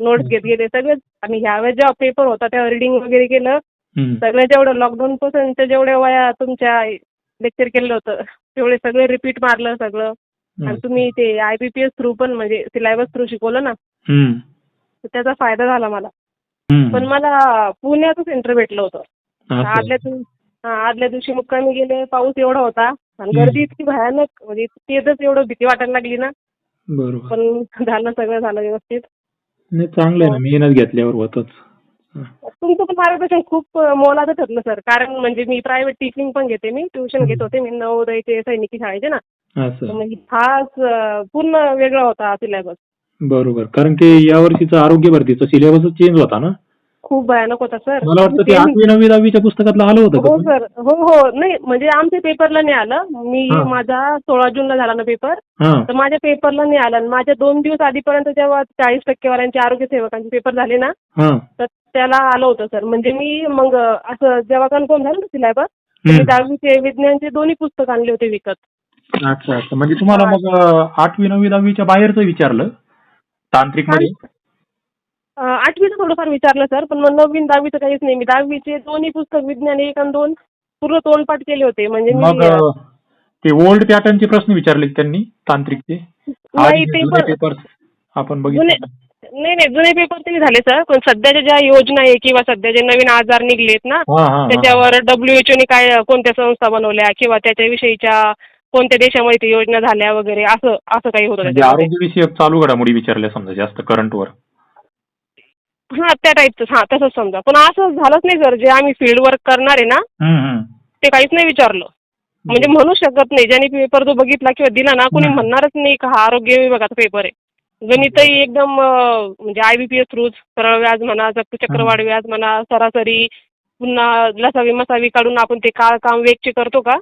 Notes घेत गेले. सगळेच आणि ह्यावेळेस जेव्हा पेपर होता तेव्हा रिडिंग वगैरे केलं. सगळं जेवढं लॉकडाऊन पासूनच्या जेवढ्या वया तुमच्या लेक्चर केलेलं होतं तेवढे सगळे रिपीट मारलं सगळं. आणि तुम्ही ते I B P S through पण म्हणजे सिलेबस थ्रू शिकवलं ना? त्याचा फायदा झाला मला. पण मला पुण्याचं सेंटर भेटलं होतं. आदल्या आदल्या दिवशी मुक्कामी गेले पाऊस एवढा होता. आणि. गर्दी इतकी भयानक म्हणजे तेच एवढं भीती वाटायला लागली ना. बरोबर. पण झालं सगळं झालं व्यवस्थित. नाही चांगलं आहे ना मेहनत घेतल्यावर होतच. तुमचं पण मार्गदर्शन खूप मोलाचं ठरलं सर. कारण म्हणजे मी प्रायव्हेट टीचिंग पण घेते मी ट्युशन घेत होते मी नवोदयचे सैनिकी शाळेचे ना. हा पूर्ण वेगळा होता सिलेबस. बरोबर. कारण की या वर्षीचा आरोग्य भरतीचा सिलेबसच चेंज होता ना? खूप भयानक होता सर. मला वाटतं ते आठवी नववी दहावीच्या पुस्तकातलं आलं होतं हो सर. हो हो. नाही म्हणजे आमच्या पेपरला नाही आलं. मी हा. माझा सोळा जूनला झाला ना पेपर. हा. तर माझ्या पेपरला नाही आलं. आणि माझ्या दोन दिवस आधीपर्यंत जेव्हा चाळीस टक्केवाल्यांचे आरोग्य सेवकांचे पेपर झाले ना हा. तर त्याला आलं होतं सर. म्हणजे मी मग असं जेव्हा कन्फर्म झालं ना सिलेबस मी हम्म. दहावीचे विज्ञानचे दोन्ही पुस्तक आणले होते विकत. अच्छा अच्छा. म्हणजे तुम्हाला मग अं, आठवी नववी दहावीच्या बाहेरचं विचारलं तांत्रिकमध्ये आठवीचं थोडंफार विचारलं सर पण मग नववीन दहावीचं काहीच नाही. मी दहावीचे दोन्ही पुस्तक विज्ञान एक आणि दोन पूर्ण तोंडपाठ केले होते. म्हणजे मग मी अं, ते ओल्ड पॅटर्नचे प्रश्न विचारले का त्यांनी तांत्रिकचे. नाही ते पण पेपर आपण जुने बघितले नाही नाही जुने पेपर तरी झाले सर पण सध्याच्या ज्या योजना आहे किंवा सध्या जे नवीन आजार निघलेत ना हा हा, हा. त्याच्यावर डब्ल्यू ने काय कोणत्या संस्था बनवल्या किंवा त्याच्याविषयीच्या कोणत्या देशामध्ये ते योजना झाल्या वगैरे असं असं काही होतं म्हणजे त्याच्यामध्ये. आरोग्य विषयक चालू घडामोडी विचारल्या समजा जास्त करंटवर हा त्या टाईपचं हा तसंच समजा. पण असं झालंच नाही सर जे आम्ही फील्ड वर्क करणार आहे ना. ते काहीच नाही विचारलं. म्हणजे म्हणू शकत नाही. ज्यांनी पेपर जो बघितला किंवा दिला ना कोणी. म्हणणारच नाही का हा आरोग्य विभागाचा पेपर आहे. गणितही एकदम म्हणजे आय बी पी एस थ्रूच सरळ व्याज म्हणा चक- चक्रवाढ व्याज म्हणा सरासरी पुन्हा लसावी मसावी काढून आपण ते का काम वेगचे करतो का?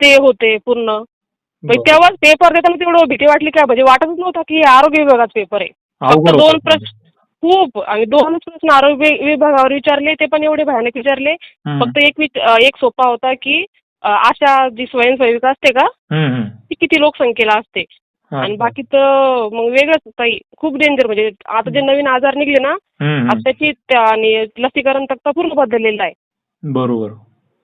ते होते पूर्ण. म्हणजे बरं. तेव्हा पेपर देताना तेवढं भीती वाटली काय म्हणजे वाटतच नव्हतं की आरोग्य विभागाचा पेपर आहे. फक्त. दोन प्रश्न खूप आणि दोनच प्रश्न आरोग्य विभागावर विचारले ते पण एवढे भयानक विचारले. फक्त एक एक सोपा होता की आशा जी स्वयंसेविका असते का. ती किती लोकसंख्येला असते. आणि बाकी तर मग वेगळंच काही खूप डेंजर म्हणजे आता जे नवीन आजार निघले ना त्याची त्या- आणि लसीकरण तक्ता पूर्ण बदललेला आहे. बरोबर.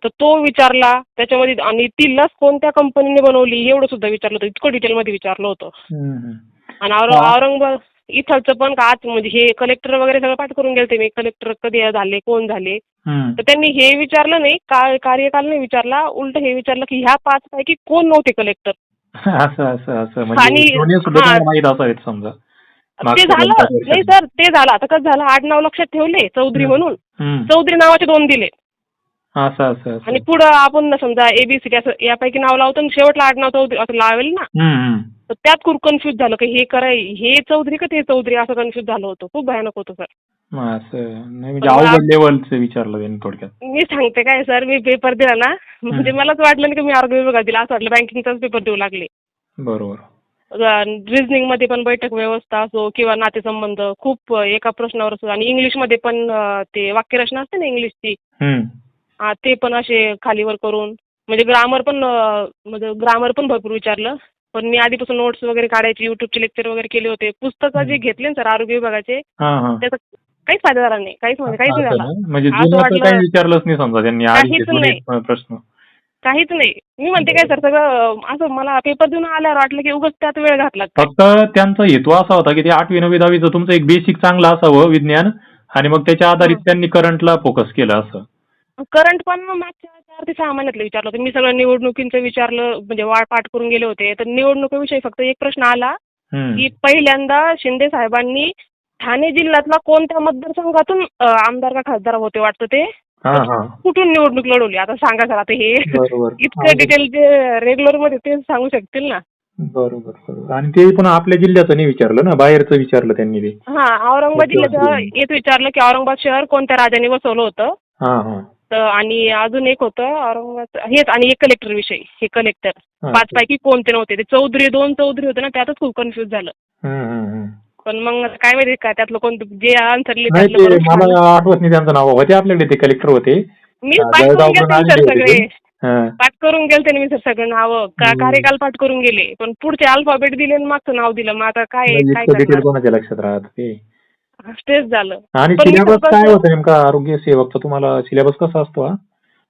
तर तो विचारला त्याच्यामध्ये आणि ती लस कोणत्या कंपनीने बनवली एवढं सुद्धा विचारलं होतं. इतकं डिटेलमध्ये विचारलं होतं. आणि और-. औरंगाबाद इथलचं पण का आज म्हणजे हे कलेक्टर वगैरे सगळं पाठ करून गेलते मी. कलेक्टर कधी झाले कोण झाले. तर त्यांनी हे विचारलं नाही का कार्यकाल नाही विचारला उलट हे विचारलं की ह्या पाच पैकी कोण नव्हते कलेक्टर असं असं असं. म्हणजे समजा. ते झालं. नाही सर ते झालं. आता कसं झालं? आठ नाव लक्षात ठेवले चौधरी. म्हणून. चौधरी नावाचे दोन दिले. असं असं आणि पुढं आपण समजा एबीसी असं यापैकी नाव लावतो शेवटला आठ नाव चौधरी असं लावेल ना. तर त्यात खूप कन्फ्युज झालं की हे कराय हे चौधरी का ते चौधरी असं कन्फ्युज झालं होतं. खूप भयानक होतं सर मग असं नाही म्हणजे पण मग अवघड लेवलचं विचारलं त्यांनी थोडक्यात. मी सांगते काय सर मी पेपर दिला ना म्हणजे. मलाच वाटलं नाही की मी आरोग्य विभागात दिला असं वाटलं बँकिंगचाच पेपर देऊ लागले. बरोबर. रिझनिंगमध्ये पण बैठक व्यवस्था असो किंवा नातेसंबंध खूप एका प्रश्नावर असो. आणि इंग्लिशमध्ये पण अं, ते वाक्यरचना असते ना इंग्लिशची हम्म. हा, ते पण असे खालीवर करून म्हणजे ग्रामर पण अं, म्हणजे ग्रामर पण भरपूर विचारलं. पण मी आधीपासून नोट्स वगैरे काढायचे युट्यूबचे लेक्चर वगैरे केले होते पुस्तकं जे. घेतले ना सर आरोग्य विभागाचे हा हा त्याचा काहीच फायदा झाला नाही काहीच म्हणजे काहीच नाही झाला? म्हणजे असं जुनं तर वाटलं- काही विचारलंच नाही समजा त्यांनी काहीच नाही. प्रश्न काहीच नाही मी म्हणते काय सर सगळं असं मला पेपर देऊन आल्यावर वाटलं की उगाच त्यात वेळ घातला फक्त त्यांचा हेतू असा होता की ते आठवी नववी दहावीचं तुमचं एक बेसिक चांगलं असावं विज्ञान आणि मग त्याच्या आधारित. त्यांनी करंटला फोकस केलं असं करंट पण मागच्या चार ते सहा महिन्यातलं विचारलं होतं. मी सगळं निवडणुकींचं विचारलं म्हणजे वाट पाठ करून गेले होते. तर निवडणुकीविषयी फक्त एक प्रश्न आला. की पहिल्यांदा शिंदे साहेबांनी ठाणे जिल्ह्यातला कोणत्या मतदारसंघातून अं, आमदार का खासदार होते वाटतं ते? हा हा. कुठून निवडणूक लढवली? आता सांगा सर आता हे बरोबर. इतकं डिटेल जे रेग्युलरमध्ये ते सांगू शकतील ना? बरोबर बरोबर. आणि ते पण आपल्या जिल्ह्याचं नाही विचारलं ना? बाहेरचं विचारलं त्यांनी ते. हा औरंगाबाद ओके, जिल्ह्याचं ओके. येत विचारलं की औरंगाबाद शहर कोणत्या राजाने वसवलं होतं? हा हा. तर आणि अजून एक होतं औरंगाबाद हेच आणि एक कलेक्टर विषयी हे कलेक्टर. पाच पैकी कोणते नव्हते ते चौधरी दोन चौधरी होते ना त्यातच खूप कन्फ्युज झालं. पण मग काय माहिती काय त्यातलं कोणतं जे आन्सर मला. आठवत नाही त्यांचं नाव होते आपल्याकडे ते कलेक्टर होते मी पाठ करून गेलते सर सगळे. पाठ करून गेलते ना मी सर सगळं नाव का. कार्यकाल पाठ करून गेले पण पुढचे अल्फाबेट दिले आणि मागचं नाव दिलं मग आता काय काय लक्षात राहत स्ट्रेस झालं. आणि पण मी सिलेबस कसं- काय होतं नेमका आरोग्य सेवकचा? तुम्हाला सिलेबस कसा असतो हा?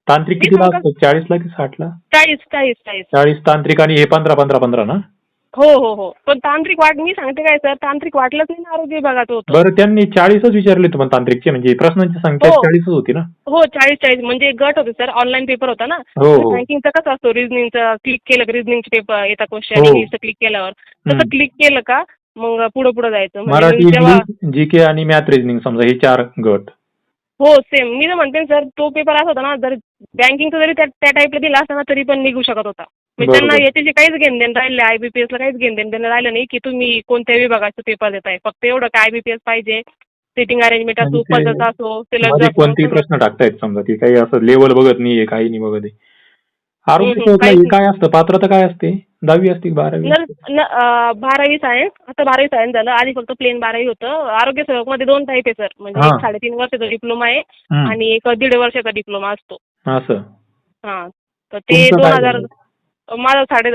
तांत्रिक मी कितीला सांगू असतो चाळीसला की साठला? चाळीस चाळीस चाळीस. चाळीस तांत्रिक आणि हे पंधरा पंधरा पंधरा ना? हो हो हो. पण तांत्रिक वाट मी सांगते काय सर? तांत्रिक वाटलंच नाही ना आरोग्य विभागाचं होतं. बरं त्यांनी चाळीसच विचारले तुम्हाला तांत्रिकचे म्हणजे प्रश्नांची संख्या हो. चाळीसच होती ना? हो चाळीस चाळीस. म्हणजे गट होते सर. ऑनलाईन पेपर होता ना? हो हो. बँकिंगचा कसं असतो? रिझनिंगचं क्लिक केलं रिझनिंगचे पेपर येतात क्वेश्चन हो. क्लिक केल्यावर. हम्म. तसं क्लिक केलं का? मग पुढे पुढे जायचं. म्हणजे मराठी मी जी के आणि मॅथ रिजनिंग समजा हे चार गट. हो सेम मी तर म्हणते सर तो पेपर असा होता ना जर बँकिंगचा जरी त्या त्या टाईपला दिला असता ना तरी पण निघू शकत होता. म्हणजे त्यांना. याच्याशी काहीच घेणं देणं राहिले आयबीपीएसला काहीच घेणं देणं देणं राहिलं नाही की तुम्ही कोणत्या विभागाचा पेपर देताय. फक्त एवढं काय आयबीपीएस पाहिजे सिटिंग अरेंजमेंट असो पद्धत असो कोणतेही. प्रश्न टाकतायत समजा ती काही असं लेवल बघत नाहीये काही नाही बघत आहे. आरोग्य काय असतं? पात्रता काय असते? दहावी असते की बारावी न न अं, बारावी सायन्स आता बारावी सायन्स झालं. आधी फक्त प्लेन बारावी होतं. आरोग्य सेवकमध्ये दोन टाईप आहे सर म्हणजे. एक साडेतीन वर्षाचा डिप्लोमा आहे आणि एक दीड वर्षाचा डिप्लोमा असतो. असं. हां. तर ते दोन हजार? माझं साडे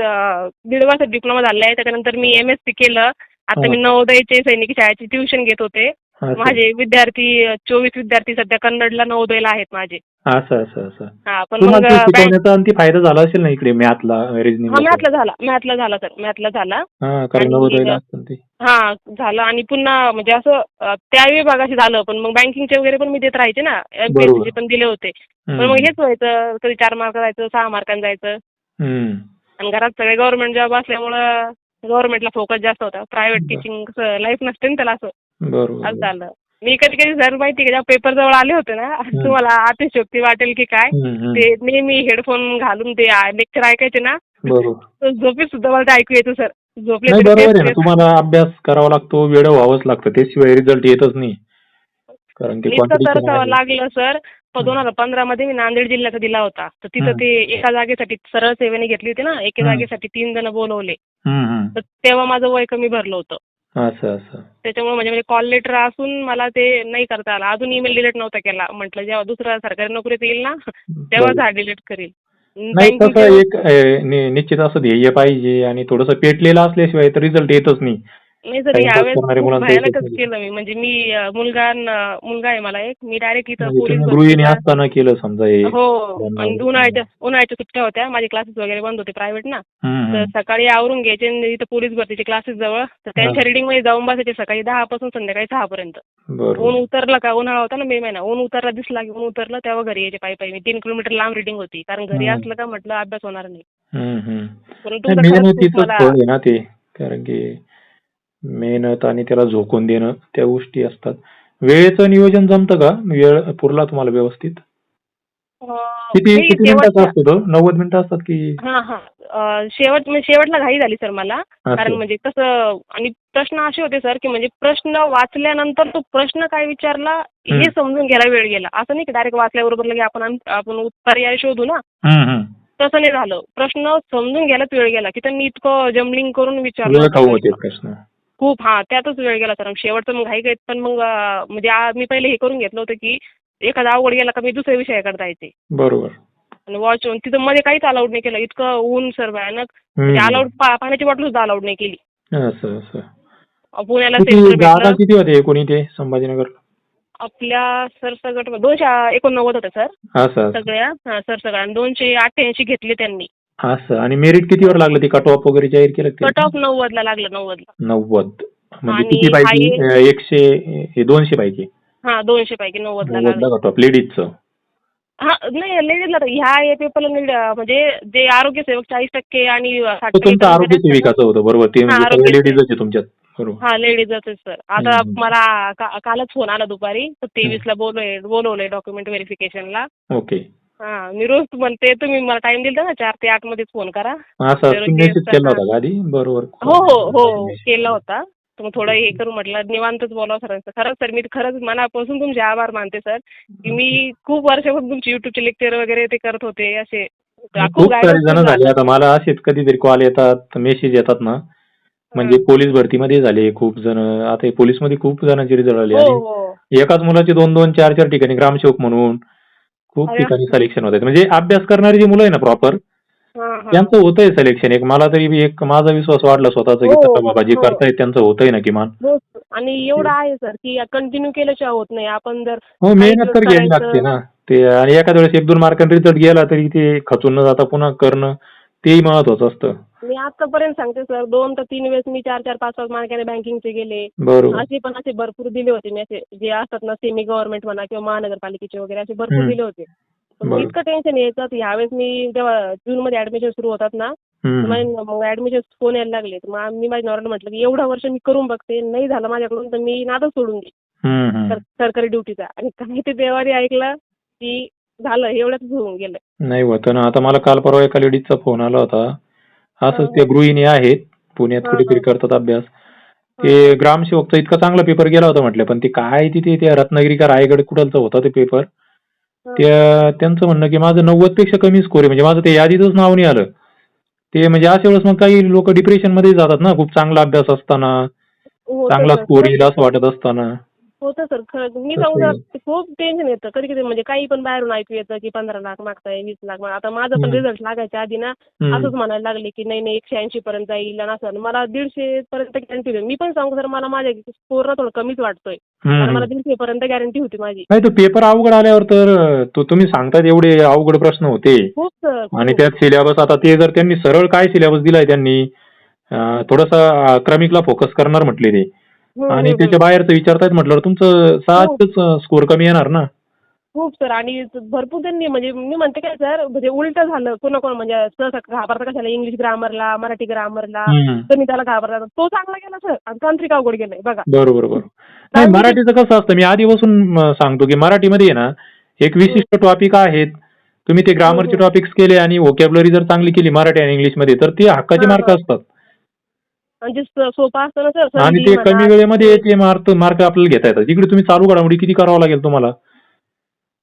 दीड वर्षात डिप्लोमा झाला आहे. त्याच्यानंतर मी एम एस सी केलं. आता हा. मी नवोदयचे सैनिकी शाळेची ट्युशन घेत होते. माझे विद्यार्थी चोवीस विद्यार्थी सध्या कन्नडला नवोदयला आहेत माझे. असं असं असं. हा पण मग तुम्हाला ते बँक शिकवण्याचा आणि ती फायदा झाला असेल ना इकडे मॅथला रिजनिंग हा मॅथला झाला मॅथला झाला सर मॅथला झाला. हा कारण आणि- नवोदयला असतं ते. हा झालं. आणि पुन्हा म्हणजे असं अं, त्या विभागाशी झालं पण मग बँकिंगचे वगैरे पण मी देत राहायचे ना एमपीएससीचे पण दिले होते. पण हम्म, मग हेच व्हायचं कधी चार मार्क जायचं सहा मार्कांनी जायचं. हम्म. आणि घरात सगळे गव्हर्नमेंट जॉब असल्यामुळं गव्हर्नमेंटला फोकस जास्त होता. प्रायव्हेट बरं. टीचिंग लाईफ नसते ना त्याला असं. असं बरोबर. झालं. मी कधी कधी सर माहिती का जेव्हा पेपर जवळ आले होते ना तुम्हाला अतिशयोक्ती वाटेल की काय. ते नेहमी हेडफोन घालून ते लेक्चर ऐकायचे ना बरोबर झोपेत सुद्धा मला ते ऐकू येतं सर झोपले बरोबर आहे. तुम्हाला अभ्यास करावा लागतो वेळ व्हावंच लागतं त्याशिवाय रिझल्ट येतच नाही कारण की. लागलं सर दोन हजार पंधरा मध्ये मी नांदेड जिल्ह्याचा दिला होता तर तिथं. ते एका जागेसाठी सरळ सेवेने घेतली होती ना एका. जागेसाठी तीन जण बोलवले. तर तेव्हा माझं वय कमी भरलं होतं असं असं. त्याच्यामुळे म्हणजे म्हणजे कॉल लेटर असून मला ते नाही करता आलं. अजून ईमेल डिलीट नव्हता केला. म्हटलं जेव्हा दुसरा सरकारी नोकरीत येईल ना तेव्हाच. हा डिलीट करील. नाही तसं एक नि- निश्चित असं ध्येय पाहिजे आणि थोडंसं पेटलेलं असल्याशिवाय तर रिझल्ट येतच नाही. नाही सर यावेळेस खूप भयानकच. केलं मी. म्हणजे मी अं, मुलगा न- मुलगा आहे मला एक. मी डायरेक्ट इथं म्हणजे पोलीस तुम्ही गृहिणी भरतीला- असताना केलं समजा हे. हो. त्यांना- आणि उन्हाळ्याच्या उन्हाळ्याच्या सुट्ट्या होत्या. माझे क्लासेस वगैरे बंद होते प्रायव्हेट ना. हम्म, तर. सकाळी आवरून घ्यायचे आणि इथं पोलीस भरतीचे क्लासेस जवळ. तर त्यांच्या रिडिंगमध्ये जाऊन बसायचे सकाळी दहा पासून संध्याकाळी सहा पर्यंत. ऊन बरोबर उतरलं का? उन्हाळा होता ना मे महिना. ऊन उतरला दिसला की ऊन उतरलं तेव्हा घरी यायचे पायी पायी. मी तीन किलोमीटर लांब रिडिंग होती. कारण घरी हम्म. असलं का म्हटलं अभ्यास होणार नाही. हम्म, हम्म. परंतु नाही, तुमचं खरंच खूप मेहनतीचं मला फळ आहे ना ते. कारण की मेहनत आणि त्याला झोकून देणं त्या गोष्टी असतात. वेळेचं नियोजन जमतं का? वेळ पुरला तुम्हाला व्यवस्थित? किती किती मिनिटाचा असतो तो? नव्वद मिनिटं असतात की? हा हा. अं, शेवट म्हणजे शेवटला घाई झाली सर मला. कारण असं म्हणजे कसं आणि प्रश्न असे होते सर की म्हणजे प्रश्न वाचल्यानंतर तो प्रश्न काय विचारला हे हम्म. समजून घ्यायला वेळ गेला. असं नाही की डायरेक्ट वाचल्याबरोबर लगे आपण आम- आपण पर्याय शोधू ना. हम्म, हम्म. तसं नाही झालं. प्रश्न समजून घ्यायलाच वेळ गेला की त्यांनी इतकं जमलिंग करून विचारलं. होते प्रश्न. खूप हा त्यातच वेळ गेला सर शेवटचं मग घाई घाईत पण मग म्हणजे मी पहिले हे करून घेतलं होतं की एखादा अवघड गेला का मी दुसऱ्या विषयाकडे जायचे. बरोबर. आणि वॉच तिथं मध्ये काहीच अलाउड नाही केलं. इतकं ऊन सर भयानक. अलाउड पाण्याची बॉटल सुद्धा अलाउड नाही केली. असं असं. अं, पुण्याला किती जागा होते कोणी ते संभाजीनगर? आपल्या सरसगट दोनशे एकोणनव्वद होत्या सर. सगळ्या हा सर सगळ्या. दोनशे अठ्ठ्याऐंशी घेतले त्यांनी. असं. आणि मेरिट कितीवर लागलं ते कट ऑफ वगैरे जाहीर केलं का कट ते? ऑफ नव्वदला लागलं नव्वदला. नव्वद. म्हणजे आणि किती अं, एकशे हे दोनशे पैकी हा दोनशे पैकी नव्वदला लागलं. नव्वदला कट ऑफ लेडीजचं हा नाही लेडीजला ह्या या पेपरला नीड म्हणजे जे आरोग्य सेवक चाळीस टक्के आणि साठ तो टक्के तुमचं आरोग्य असतात ना, सेविकाचं होतं बरोबर? ते हा, म्हणजे आरोग्य लेडीजच आहे तुमच्यात बरोबर? हा लेडीजच सर आता हम्म. मला का- कालच फोन आला दुपारी. तर तेवीसला बोलवलंय बोलवलंय डॉक्युमेंट व्हेरिफिकेशनला ओके. हा मी रोज म्हणते तुम्ही मला टाइम दिला ना चार ते आठ मध्येच फोन करा. असं तुम्ही मेसेज केला होता का आधी? बरोबर. हो हो हो केला होता. तर मग थोडं हे करू म्हटलं निवांतच बोलावं सरांचं. खरंच सर मी खरंच मनापासून तुमचे आभार मानते सर. की मी खूप वर्षापासून तुमचे युट्यूबचे लेक्चर वगैरे ते करत होते असे खूप सारे जण झाले. आता मला असेच कधीतरी कॉल येतात मेसेज येतात ना. म्हणजे पोलीस भरतीमध्ये झाले खूप जण. आता हे पोलीसमध्ये खूप जणांचे रिझल्ट आले. एकाच मुलाचे दोन दोन चार चार ठिकाणी ग्रामसेवक म्हणून खूप. ठिकाणी सिलेक्शन होत म्हणजे अभ्यास करणारी जी मुलं आहे ना प्रॉपर हा, हा. त्यांचं होतंय सिलेक्शन एक मला तरी एक माझा विश्वास वाढला स्वतःचा की हो, चला बाबा जे हो. करतायत त्यांचं होतंय ना किमान हो आणि एवढं आहे सर की कंटिन्यू केल्याशिवाय होत नाही आपण जर हो मेहनत तर घ्यावी. लागते ना ते आणि एखाद्या वेळेस एक दोन मार्कांनी रिझल्ट गेला तरी ते खचून न जाता पुन्हा करणं तेही महत्वाचं असतं मी आतापर्यंत सांगते सर दोन तर तीन वेळेस मी चार चार पाच पाच मार्काने बँकिंगचे गेले बरोबर असे पण असे भरपूर दिले होते मी असे जे असतात ना सेमी गव्हर्नमेंट म्हणा किंवा महानगरपालिकेचे वगैरे असे भरपूर. दिले होते पण. इतकं टेन्शन यायचं की ह्यावेळेस मी जेव्हा जून मध्ये ऍडमिशन सुरू होतात ना हम्म. मग ऍडमिशन फोन यायला लागले तर मग मी माझ्या नवऱ्याला म्हटलं की एवढं वर्ष मी करून बघते नाही झालं माझ्याकडून तर मी नादच सोडून दे हम्म, हम्म. सर- सरकारी ड्युटीचा आणि काही ते देवाने ऐकलं की झालं एवढंच होऊन गेलं. नाही होतं. ना आता मला काल परवा एका लेडीजचा फोन आला होता. असंच हा. ते गृहिणी आहेत पुण्यात हा, कुठेतरी हा. करतात अभ्यास. ते ग्रामसेवकचा इतका चांगला पेपर गेला होता म्हटलं पण ते काय तिथे? त्या रत्नागिरी का रायगड कुठलचा होता ते पेपर त्या त्यांचं म्हणणं की माझं नव्वदपेक्षा कमी स्कोर आहे. म्हणजे माझं ते यादीतच नाव नाही आलं. ते म्हणजे अशा वेळेस मग काही लोक डिप्रेशनमध्ये जातात ना खूप चांगला अभ्यास असताना. होतं चांगला. स्कोर येईल असं वाटत असताना. होतं सर खरं. मी सांगू ते खूप टेन्शन येतं. कधी कधी म्हणजे काही पण बाहेरून ऐकू येतं की पंधरा लाख मागताय वीस लाख माग आता माझं पण. रिझल्ट लागायच्या आधी ना. असंच म्हणायला लागले की नाही नाही एकशे ऐंशी पर्यंत जाईल आणि असं. मला दीडशे पर्यंत गॅरंटी होती. मी पण सांगू सर मला माझ्या स्कोर ना थोडं कमीच वाटतोय. कारण मला दीडशे पर्यंत गॅरंटी होती माझी. नाही तो पेपर अवघड आल्यावर तर अं, तो तुम्ही सांगतात एवढे अवघड प्रश्न होते. खूप सर आणि त्यात सिलेबस आता ते जर त्यांनी सरळ काय सिलेबस दिलाय त्यांनी थोडस क्रमिकला फोकस करणार म्हटले ते. आणि हम्म, त्याच्या बाहेरचं विचारतायत म्हटल्यावर तुमचं साहजिकच स्कोर कमी येणार ना? खूप सर आणि भरपूर त्यांनी म्हणजे मी म्हणते काय सर म्हणजे उलट झालं कोणा कोण म्हणजे घाबरता कशाला? इंग्लिश ग्रामरला मराठी ग्रामरला हम्म. गणिताला घाबरतात तो चांगला गेला सर आणि तांत्रिक अवघड गेलाय बघा. बरोबर बरोबर. नाही मराठीचं कसं असतं मी आधीपासून म, सांगतो की मराठीमध्ये आहे ना एक विशिष्ट टॉपिक आहेत. तुम्ही ते ग्रामरचे. टॉपिक्स केले आणि व्होकॅबलरी जर चांगली केली मराठी आणि इंग्लिशमध्ये तर ते हक्काचे हा, मार्क हा. असतात. म्हणजे सोपं असतं ना सर आणि ते कमी वेळेमध्ये ते मार्क मार्क आपल्याला घेता येतात. तिकडे तुम्ही चालू घडामोडी किती करावं लागेल तुम्हाला?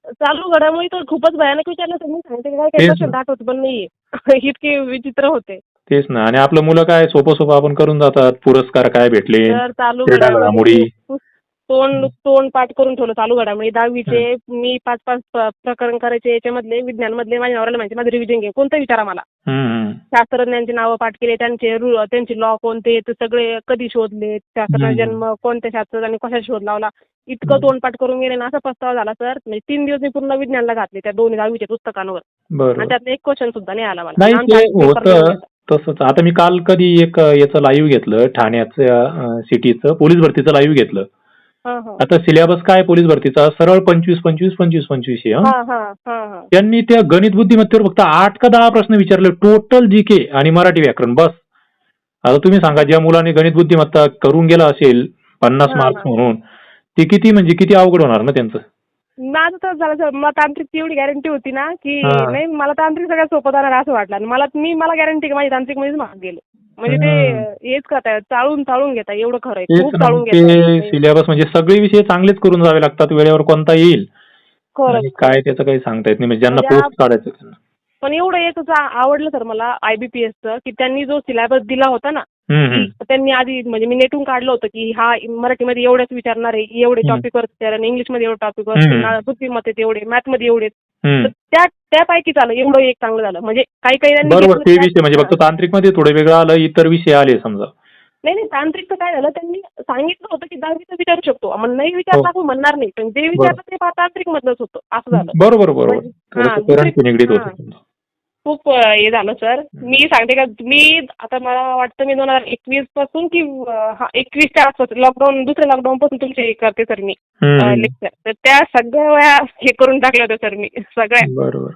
चालू घडामोडी तर खूपच भयानक विचारलं मी सांगते काय काही. आठवत पण नाहीये. इतके विचित्र होते. तेच ना. आणि आपलं मुलं काय सोपं सोपं आपण करून जातात. पुरस्कार काय भेटले? चालू घडामोडी. तोंड तोंड पाठ करून ठेवलं चालू घडामोडी. दहावीचे मी पाच पाच प्रकरण करायचे याच्यामधले विज्ञान मधले माझ्या नवऱ्याला माहिती माझं रिव्हिजन घे. कोणतं विचारा मला. शास्त्रज्ञांची नावं पाठ केले त्यांचे त्यांचे लॉ कोणते ते सगळे कधी शोधले शास्त्रज्ञ हम्म. जन्म कोणत्या शास्त्रज्ञांनी कशा शोध लावला इतकं तोंडपाठ करून गेले ना असा पस्तावा झाला सर. म्हणजे तीन दिवस मी पूर्ण विज्ञानला घातले त्या दोन्ही दहावीच्या पुस्तकांवर. आणि बरोबर त्यात एक क्वेश्चन सुद्धा नाही आला मला. तसंच. आता मी काल कधी एक याचं लाईव्ह घेतलं ठाण्याचं सिटीचं पोलीस भरतीचं लाईव्ह घेतलं. आता सिलेबस काय पोलीस भरतीचा? सरळ पंचवीस पंचवीस पंचवीस पंचवीस आहे, हं. हा हा हा हा. त्यांनी त्या गणित बुद्धिमत्तेवर फक्त आठ का दहा प्रश्न विचारले. टोटल जी के आणि मराठी व्याकरण बस. आता तुम्ही सांगा ज्या मुलाने गणित बुद्धिमत्ता करून गेला असेल पन्नास मार्क्स. म्हणून ते किती म्हणजे किती अवघड होणार ना त्यांचं? माझं तर झालं सर मला तांत्रिकची एवढी गॅरंटी होती ना की. नाही मला तांत्रिक सगळ्यात सोपं जाणार असं वाटलं. आणि मला मी मला गॅरंटी माझी तांत्रिक मध्येच गेले. म्हणजे ते हेच करताय चाळून चाळून घेता एवढं खरं आहे खूप चाळून ते घेता सिलेबस म्हणजे सगळे विषय चांगलेच करून जावे लागतात वेळेवर कोणता येईल खरंच आणि काय त्याचं काही सांगता येत नाही म्हणजे ज्यांना म्हणजे पोस्ट काढायचं त्यांना. पण एवढं एक जा- आवडलं सर मला आयबीपीएसचं की त्यांनी जो सिलेबस दिला होता ना त्यांनी आधी म्हणजे मी नेटून काढलं होतं की हा मराठीमध्ये एवढेच विचारणार आहे एवढे. टॉपिक वर इंग्लिशमध्ये एवढे टॉपिक. वर बुद्धिमत्तेत एवढे मॅथमध्ये एवढे. तर त्या त्यापैकी झालं एवढं एक चांगलं झालं. म्हणजे काही काही बरोबर ते विषय म्हणजे फक्त तांत्रिकमध्ये थोडं वेगळं आलं इतर विषय आले समजा. नाही नाही तांत्रिकचं काय झालं त्यांनी सांगितलं होतं की दहावीचं विचारू शकतो. आपण नाही विचारलं हो. आपण म्हणणार नाही. पण जे विचारलं ते तांत्रिक मधलंच होतं. असं झालं. बरोबर बरोबर. म्हणजे- निगडीत. होतं. खूप हे झालं सर. मी सांगते का मी आता मला वाटतं मी दोन हजार एकवीसपासून की हा एकवीसच्या आसपास लॉकडाऊन दुसऱ्या लॉकडाऊन पासून तुमचे हे करते सर मी. लेक्चर तर त्या सगळ्या वेळा हे करून टाकल्या होत्या सर मी. सगळ्या. बरोबर.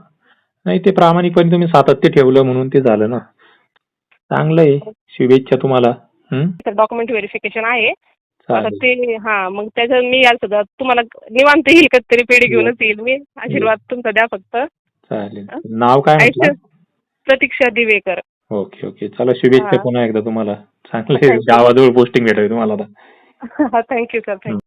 नाही ते प्रामाणिकपणे तुम्ही सातत्य ठेवलं म्हणून ते झालं ना. चांगलं आहे. शुभेच्छा तुम्हाला? डॉक्युमेंट व्हेरिफिकेशन आहे. आता चालेल. ते हा मग त्याचं मी याल सुद्धा तुम्हाला निवांत येईल कधीतरी पेढी घेऊनच येईल मी. आशीर्वाद तुमचा द्या फक्त. चालेल. नाव काय म्हटलं? प्रतीक्षा दिवेकर. ओके ओके चला शुभेच्छा. पुन्हा एकदा तुम्हाला. चांगलं. गावाजवळ पोस्टिंग भेटावी तुम्हाला आता. Thank you sir thank you